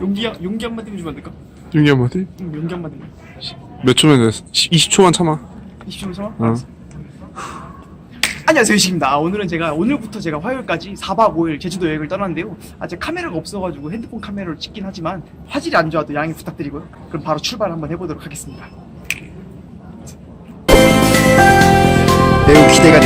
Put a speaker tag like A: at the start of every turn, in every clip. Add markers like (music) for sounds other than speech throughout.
A: 용기 한- 용기 한마디 해주면 안 될까?
B: 용기 한마디?
A: 응, 용기 한마디.
B: 몇 초면 돼? 20초만 참아
A: 20초 참아?
B: 어.
A: 안녕하세요 유식입니다. 아, 오늘은 제가 오늘부터 제가 화요일까지 4박 5일 제주도 여행을 떠났는데요. 아직 카메라가 없어가지고 핸드폰 카메라로 찍긴 하지만 화질이 안 좋아도 양해 부탁드리고요. 그럼 바로 출발 한번 해보도록 하겠습니다.
C: 매우 기대가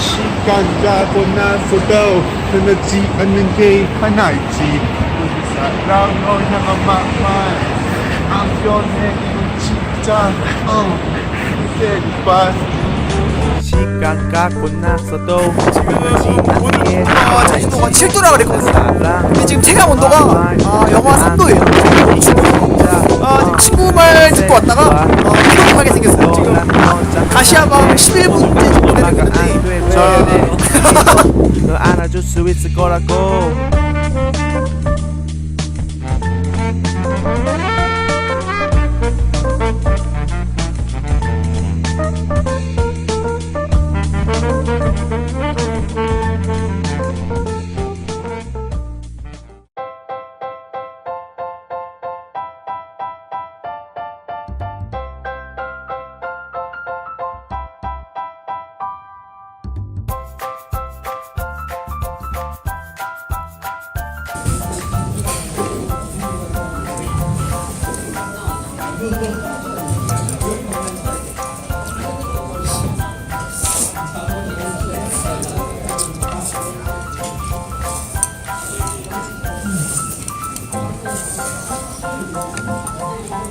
B: 시간 가고 나서도 변하지 않는 게 하나 있지. 우리 사랑 널 향한 마음만 안 변해 이건 진짜. 어, say goodbye.
D: 시간 갖고 나서도 오늘
C: 아, 자신도가 7도라 그랬거든요. 근데 지금 체감 온도가 아, 영하 3도예요. 아, 지금 친구 말 듣고 왔다가 어, 피곤하게 생겼어요. 지금. 가시아방 11분째 정도 되는 건데 자, (laughs)
D: 널 안아줄 수 있을 거라고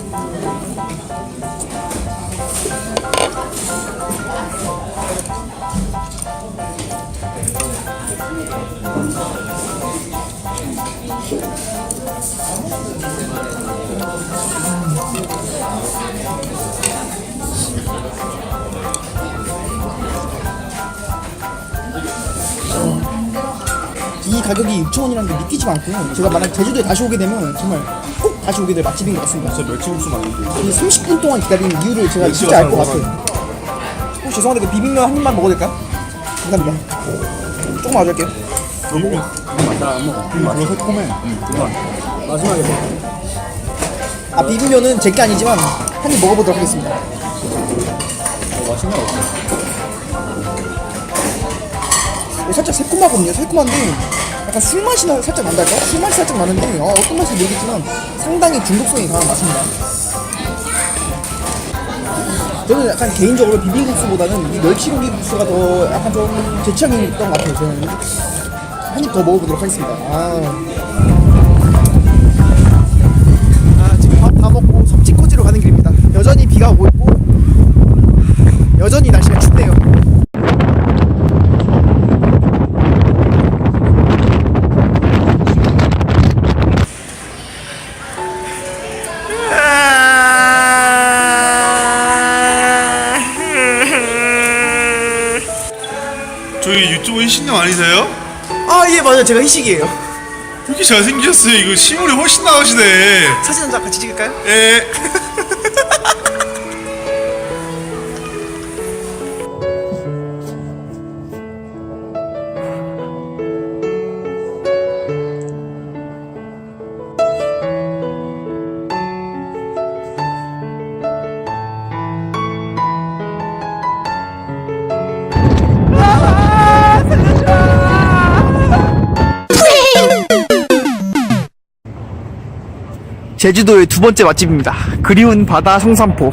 C: 이 가격이 6,000원이라는 게 믿기지가 않고요. 제가 만약 제주도에 다시 오게 되면 정말 꼭 다시 오게 될 맛집인 것 같습니다.
B: 진짜 멸치국수 많은데.
C: 이 30분 동안 기다린 이유를 제가 진짜 알 것 같아요. 어, 죄송한데 그 비빔면 한 입만 먹어도 될까요? 감사합니다. 조금 마셔할게요. 아 비빔면은 제게 아니지만 한 입 먹어보도록 하겠습니다. 어, 살짝 새콤하거든요. 새콤한데 약간 술 맛이 나, 살짝 난달까? 술 맛이 살짝 나는데 어, 어떤 맛인지 모르겠지만 상당히 중독성이 강한 맛입니다. 저는 약간 개인적으로 비빔국수보다는 이 멸치고기국수가 더 약간 좀 제 취향이었던 것 같아요. 저는 한 입 더 먹어보도록 하겠습니다. 아. 아, 지금 밥다 먹고 섭지코지로 가는 길입니다. 여전히 비가 오고 있고 여전히 날씨가
E: 저희 유튜브 희신님 아니세요?
C: 아, 예, 맞아요. 제가 희식이에요.
E: 그렇게 잘생기셨어요. 이거 시물이 훨씬 나으시네.
C: 사진 한장 같이 찍을까요?
E: 예. (laughs)
C: 제주도의 두 번째 맛집입니다. 그리운 바다 성산포.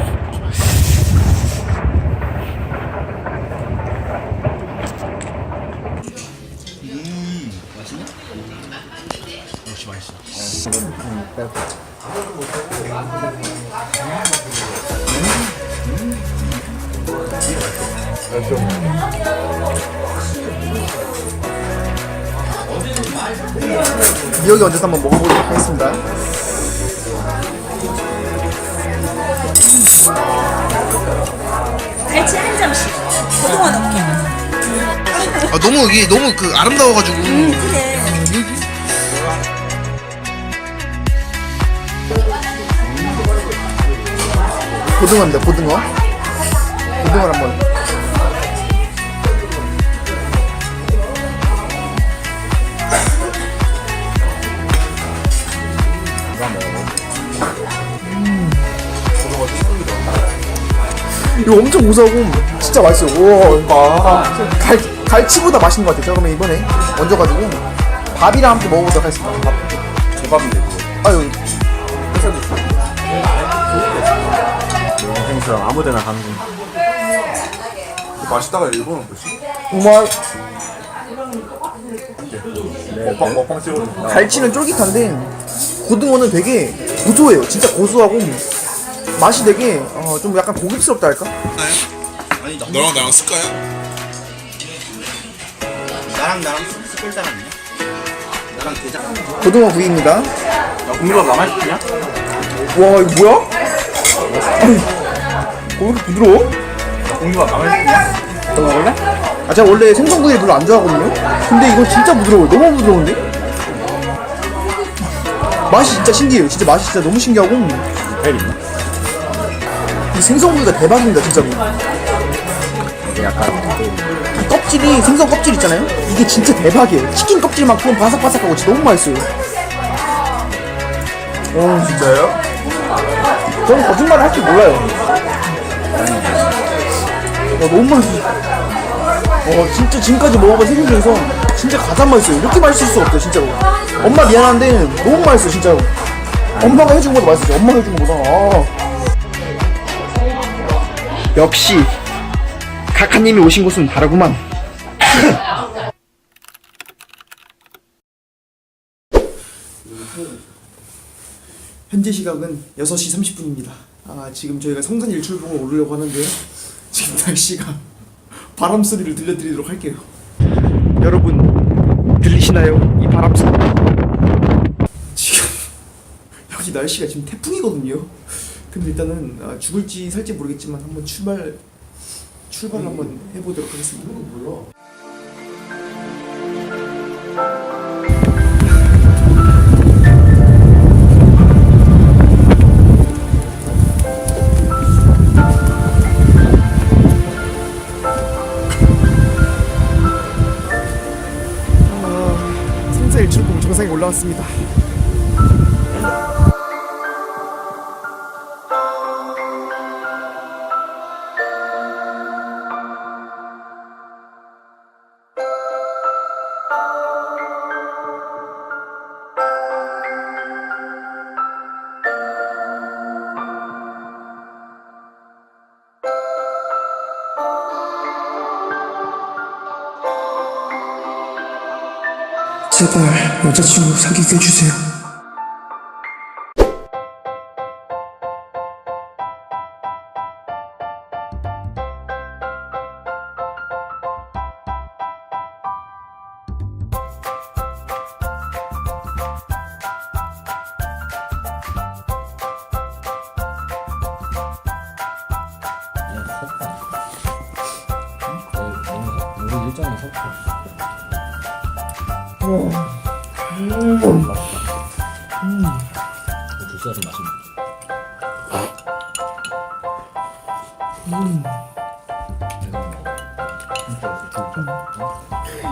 C: 미역이 얹어서 한번 먹어
F: 이게 너무 그 아름다워가지고
G: 그래.
C: 고등어입니다 고등어 고등어를 한번 음. 이거 엄청 고소하고 진짜 맛있어요. 와, 갈, 갈치보다 맛있는 것 같아요. 자, 그러면 이번에 얹어가지고 밥이랑 함께 먹어보도록 하겠습니다. 밥. 제 밥인데 그거. 아유,
B: 생수랑 아무데나 가는 거 맛있다가 일본은 뭐지?
C: 정말
B: 먹방 먹방 찍어줘
C: 갈치는 쫄깃한데 고등어는 되게 고소해요. 진짜 고소하고 맛이 되게 어, 좀 약간 고급스럽다 할까?
E: 너랑 나랑 쓸까요?
F: 나랑 나랑 스쿨 사람 있냐? 나랑 대장
C: 고등어 구이입니다.
B: 공유밥 남아 있냐?
C: 와 이거 뭐야? 어, 왜 이렇게 부드러워?
B: 공유밥 남아 있냐?
C: 너 먹을래? 아 제가 원래 생선구이를 별로 안 좋아하거든요. 근데 이거 진짜 부드러워요. 너무 부드러운데? 맛이 진짜 신기해요. 진짜 맛이 진짜 너무 신기하고 이 생선구이가 대박입니다 진짜로. 이 껍질이 생선 껍질 있잖아요. 이게 진짜 대박이에요. 치킨 껍질만큼 바삭바삭하고 진짜 너무 맛있어요. 어
B: 진짜요?
C: 저는 거짓말을 할 줄 몰라요. 와, 너무 맛있어. 어, 진짜 지금까지 먹어본 생선 중에서 진짜 가장 맛있어요. 이렇게 맛있을 수 없어요, 진짜로. 엄마 미안한데 너무 맛있어, 진짜로. 엄마가 해준 것보다 맛있어. 엄마가 해준 것보다. 아. 역시 카카님이 오신 곳은 다르구만. (laughs) 현재 시각은 6시 30분입니다. 아, 지금 저희가 성산 일출봉을 오르려고 하는데요. 지금 날씨가 (laughs) 바람 소리를 들려드리도록 할게요. 여러분, 들리시나요? 이 바람 소리. 지금 (laughs) 여기 날씨가 지금 태풍이거든요. 근데 일단은 아, 죽을지 살지 모르겠지만 한번 출발 출발 한번 해보도록 하겠습니다. 성산 일출봉 정상에 올라왔습니다. 제발 여자친구 사귀게 해주세요.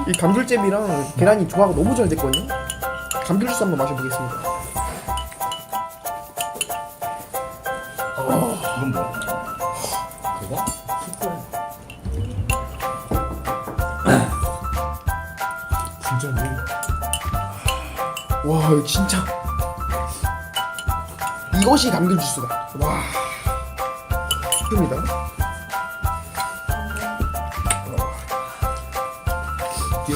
C: 이 감귤잼이랑 계란이 조화가 너무 잘 됐거든요. 감귤 주스 한번 마셔보겠습니다. 와, 이거 진짜. 이것이 감귤 주스다. 와. 춥니다.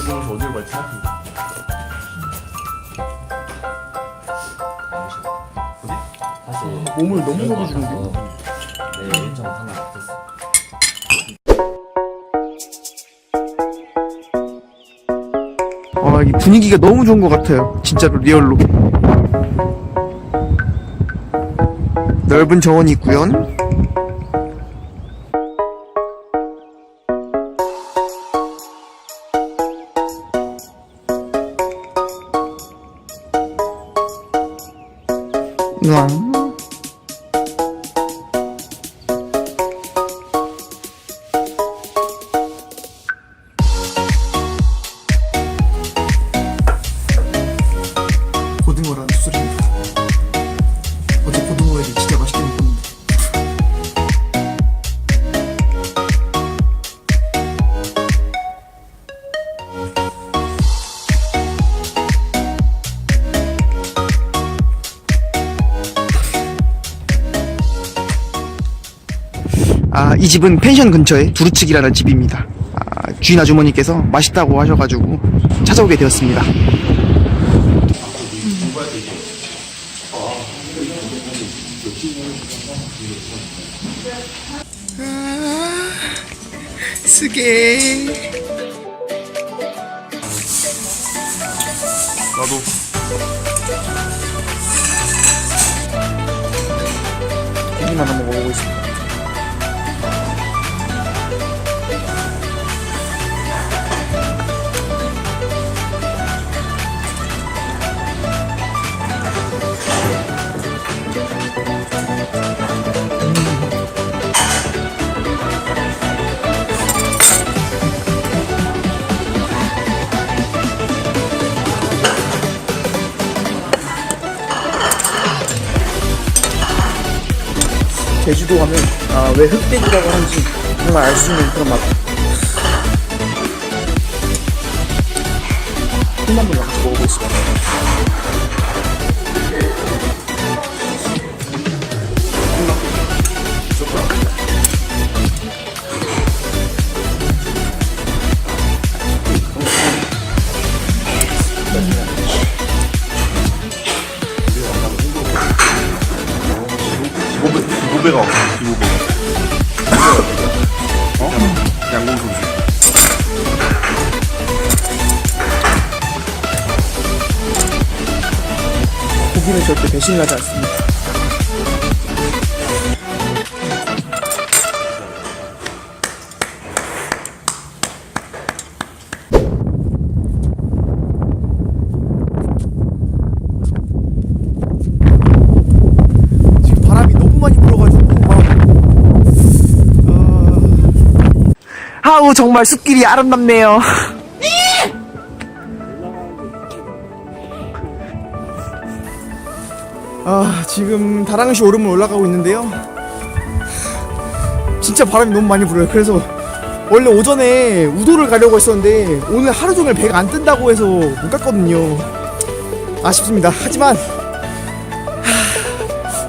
B: 보면서 어디로 갈지
C: 몸을 너무 먹어주는데. 아, 이 분위기가 너무 좋은 것 같아요. 진짜로 리얼로. 넓은 정원이 있고요. 이 집은 펜션 근처에 두루치기라는 집입니다. 아, 주인 아주머니께서 맛있다고 하셔가지고 찾아오게 되었습니다. 쓰게.
H: 나도
C: 고기만 한번 먹어보고 있습니다. 제주도 가면 아, 왜 흑돼지라고 하는지 정말 알 수 있는 그런 맛. 콩나물 같이 먹어보겠습니다.
A: 기보배, 기보배가 없어, 기보배. 어? 양궁 선수.
C: 고기는 절대 배신하지 않습니다. 아우 정말 숲길이 아름답네요. 아 지금 다랑시 오름을 올라가고 있는데요. 진짜 바람이 너무 많이 불어요. 그래서 원래 오전에 우도를 가려고 했었는데 오늘 하루 종일 배가 안 뜬다고 해서 못 갔거든요. 아쉽습니다. 하지만 하,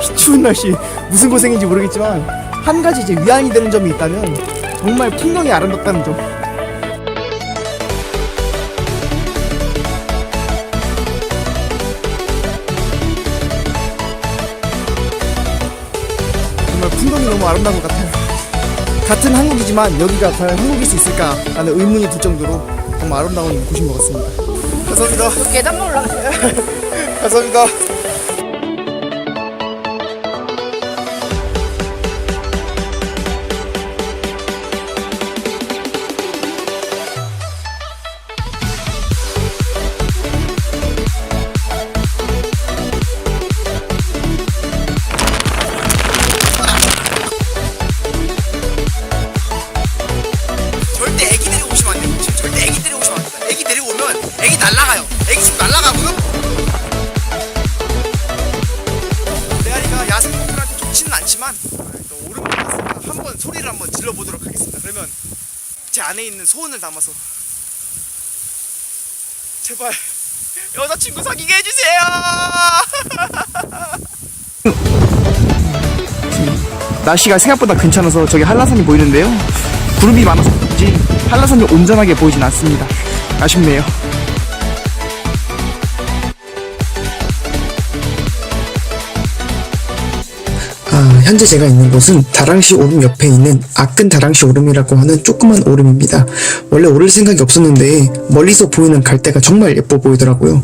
C: 이 추운 날씨 무슨 고생인지 모르겠지만 한 가지 이제 위안이 되는 점이 있다면 정말 풍경이 아름답다는 점 정말 풍경이 너무 아름다운 것 같아요. 같은 한국이지만 여기가 과연 한국일 수 있을까 라는 의문이 들 정도로 정말 아름다운 곳인 것 같습니다. 감사합니다.
I: 계단만 올라가세요. (laughs)
C: 감사합니다. 아, 또 오름을 갔으니까 한번 소리를 한번 질러보도록 하겠습니다. 그러면 제 안에 있는 소원을 담아서 제발 (laughs) 여자친구 사귀게 해주세요. (laughs) 날씨가 생각보다 괜찮아서 저기 한라산이 보이는데요. 구름이 많아서 그런지 한라산이 온전하게 보이진 않습니다. 아쉽네요.
J: 아, 현재 제가 있는 곳은 다랑시 오름 옆에 있는 아끈 다랑시 오름이라고 하는 조그만 오름입니다. 원래 오를 생각이 없었는데 멀리서 보이는 갈대가 정말 예뻐 보이더라고요.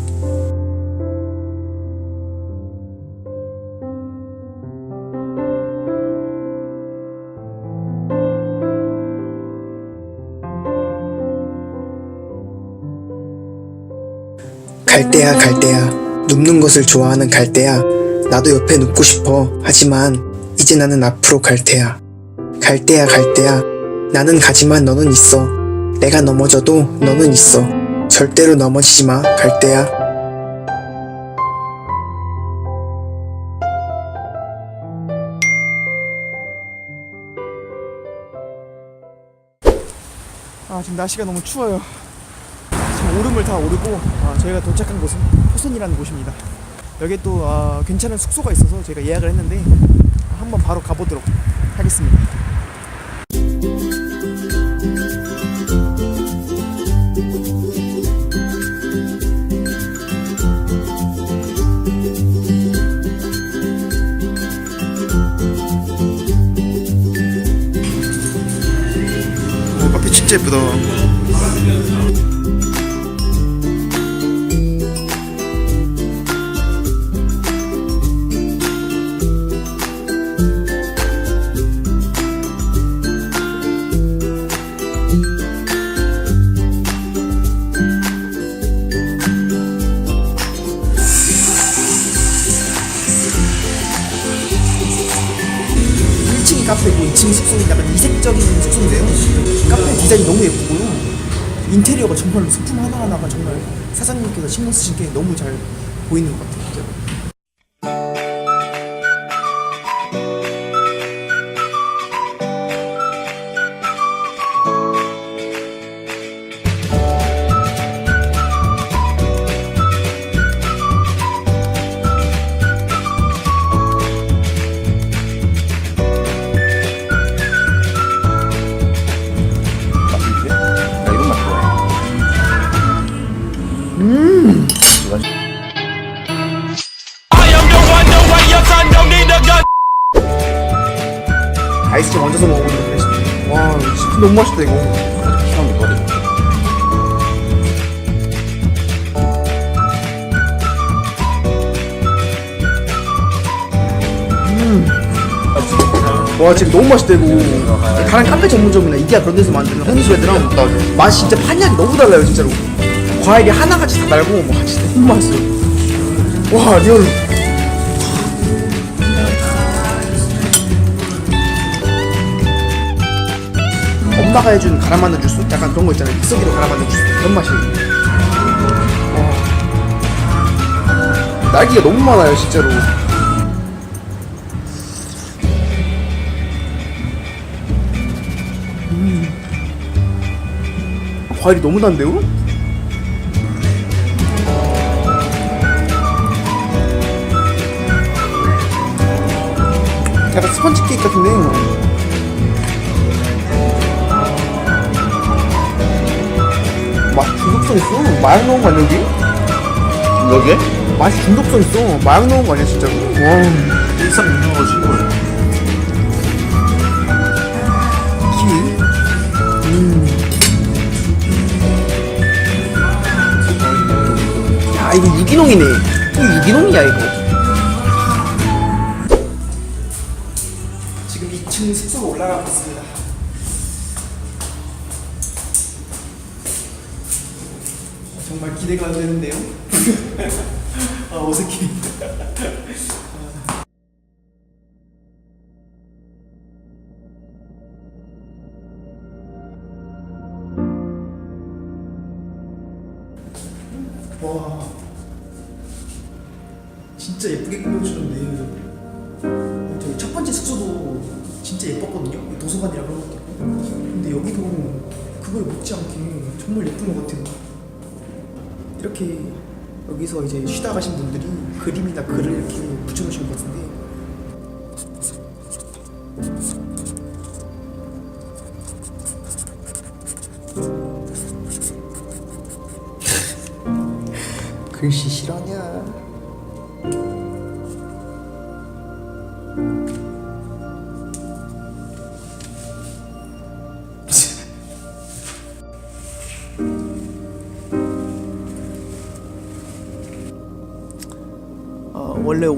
J: 갈대야 갈대야 눕는 것을 좋아하는 갈대야 나도 옆에 눕고 싶어 하지만 이제 나는 앞으로 갈 테야. 갈대야 갈대야. 나는 가지만 너는 있어. 내가 넘어져도 너는 있어. 절대로 넘어지지 마 갈대야.
C: 아 지금 날씨가 너무 추워요. 지금 오름을 다 오르고 아, 저희가 도착한 곳은 포선이라는 곳입니다. 여기 또 아, 괜찮은 숙소가 있어서 제가 예약을 했는데 한번 바로 가보도록 하겠습니다. 카페고 2층 숙소는 약간 이색적인 숙소인데요. 카페 디자인이 너무 예쁘고요. 인테리어가 정말 소품 하나하나가 정말 사장님께서 신경 쓰신 게 너무 잘 보이는 것 같아요. 아이스티 얹어서 먹어보도록 하겠습니다. 와, 진짜 너무 맛있다 이거.
B: 시간 못 받아.
C: 와, 지금 너무 맛있다 이거. 다른 카페 전문점이나 이디야 그런 데서 만드는 허니스웨드랑 맛이 진짜 판약이 너무 달라요 진짜로. 과일이 하나같이 다 달고 와 진짜 너무 맛있어요. 와 리얼. 엄마가 해준 갈아 만든 주스? 약간 그런 거 있잖아요. 믹서기로 갈아 만든 주스. 그런 맛이에요. 와. 딸기가 너무 많아요, 진짜로. 과일이 너무 단데요? 약간 스펀지 케이크 같은데 맛 중독성 있어 마약 넣은 거 아니야 여기?
B: 여기에?
C: 맛이 중독성 있어 마약 넣은 거 아니야 진짜로 와
B: 일상 유명하지 이걸.
C: 키위 음. 야 이거 유기농이네 이거 유기농이야 이거 지금 2층 숙소로 올라가고 있습니다 정말 기대가 되는데요? (laughs) 아 어색해 쉬다 가신 분들이 그림이나 글을 이렇게 붙여놓으신 것 같은데. (laughs) 글씨 실화냐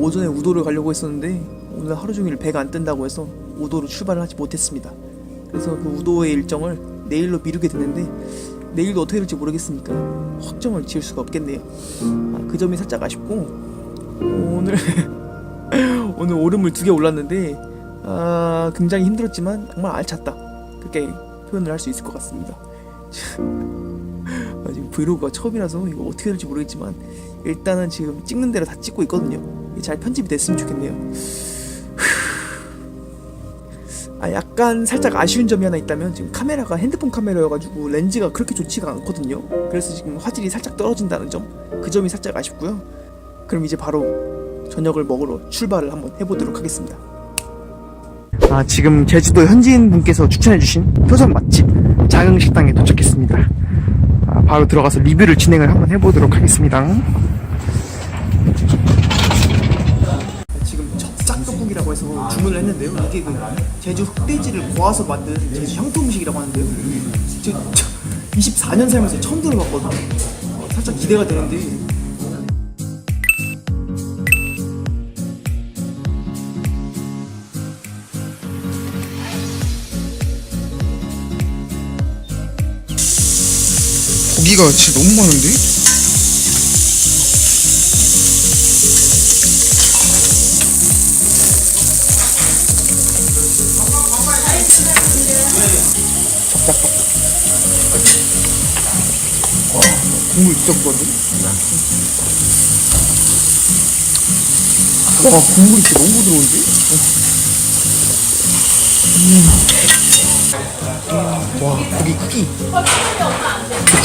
C: 오전에 우도를 가려고 했었는데 오늘 하루 종일 배가 안 뜬다고 해서 우도로 출발을 하지 못했습니다. 그래서 그 우도의 일정을 내일로 미루게 됐는데 내일도 어떻게 될지 모르겠으니까 확정을 지을 수가 없겠네요. 아, 그 점이 살짝 아쉽고 오늘 (laughs) 오늘 오름을 두 개 올랐는데 아, 굉장히 힘들었지만 정말 알찼다. 그렇게 표현을 할 수 있을 것 같습니다. (laughs) 아, 지금 브이로그가 처음이라서 이거 어떻게 될지 모르겠지만 일단은 지금 찍는 대로 다 찍고 있거든요. 잘 편집이 됐으면 좋겠네요. 아 약간 살짝 아쉬운 점이 하나 있다면 지금 카메라가 핸드폰 카메라여가지고 렌즈가 그렇게 좋지가 않거든요. 그래서 지금 화질이 살짝 떨어진다는 점, 그 점이 살짝 아쉽고요. 그럼 이제 바로 저녁을 먹으러 출발을 한번 해보도록 하겠습니다. 아 지금 제주도 현지인 분께서 추천해주신 표선 맛집 장흥식당에 도착했습니다. 아, 바로 들어가서 리뷰를 진행을 한번 해보도록 하겠습니다. 지금 찹쌀떡국이라고 해서 주문 주문을 했는데요. 이게 그 제주 흑돼지를 고아서 만든 제주 향토 음식이라고 하는데요. 저, 저 24년 살면서 처음 들어봤거든요. 어, 살짝 기대가 되는데
K: 고기가 진짜 너무 많은데?
C: 국물 진짜 좋거든. 와 국물이 진짜 너무 부드러운데? 음. 와 고기 크기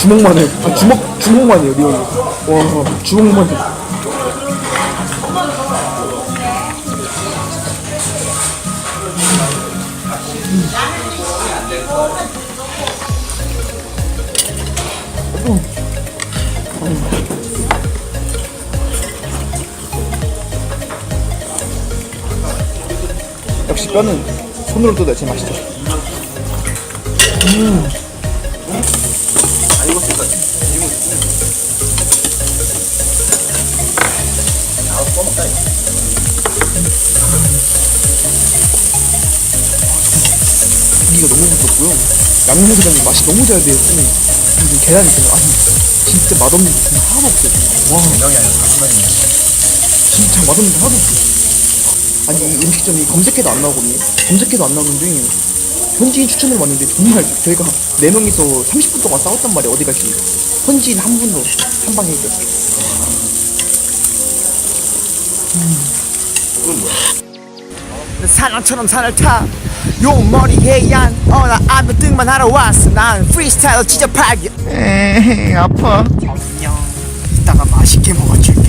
C: 주먹만 해. 아 주먹 주먹만 해요 리얼. 와 주먹만 해. 역시 뼈는 손으로 뜯어야 제일 맛있죠. 고기가 너무 부드럽고요. 양념게장이 맛이 너무 잘 있고 지금 계란이 있어요. 아니 진짜 맛없는 게 정말 하나도 없어요. 와
K: 명이 아니라 가슴만이야.
C: 진짜 맛없는 게 하나도 없어요. 아니 이 음식점이 검색해도 안 나오거든요. 검색해도 안 나오는데 현지인 추천을 왔는데 정말 저희가 네 명이서 30분 동안 싸웠단 말이에요. 어디 갈지. 현지인 한 분도 한 방에 이겼어요.
L: 사랑처럼 산을 타 용머리 해안 어나 아무 등만 하러 왔어 난 프리스타일로 찢어 팔게
K: 에이, 아파.
C: 안녕. 이따가 맛있게 먹어줄게.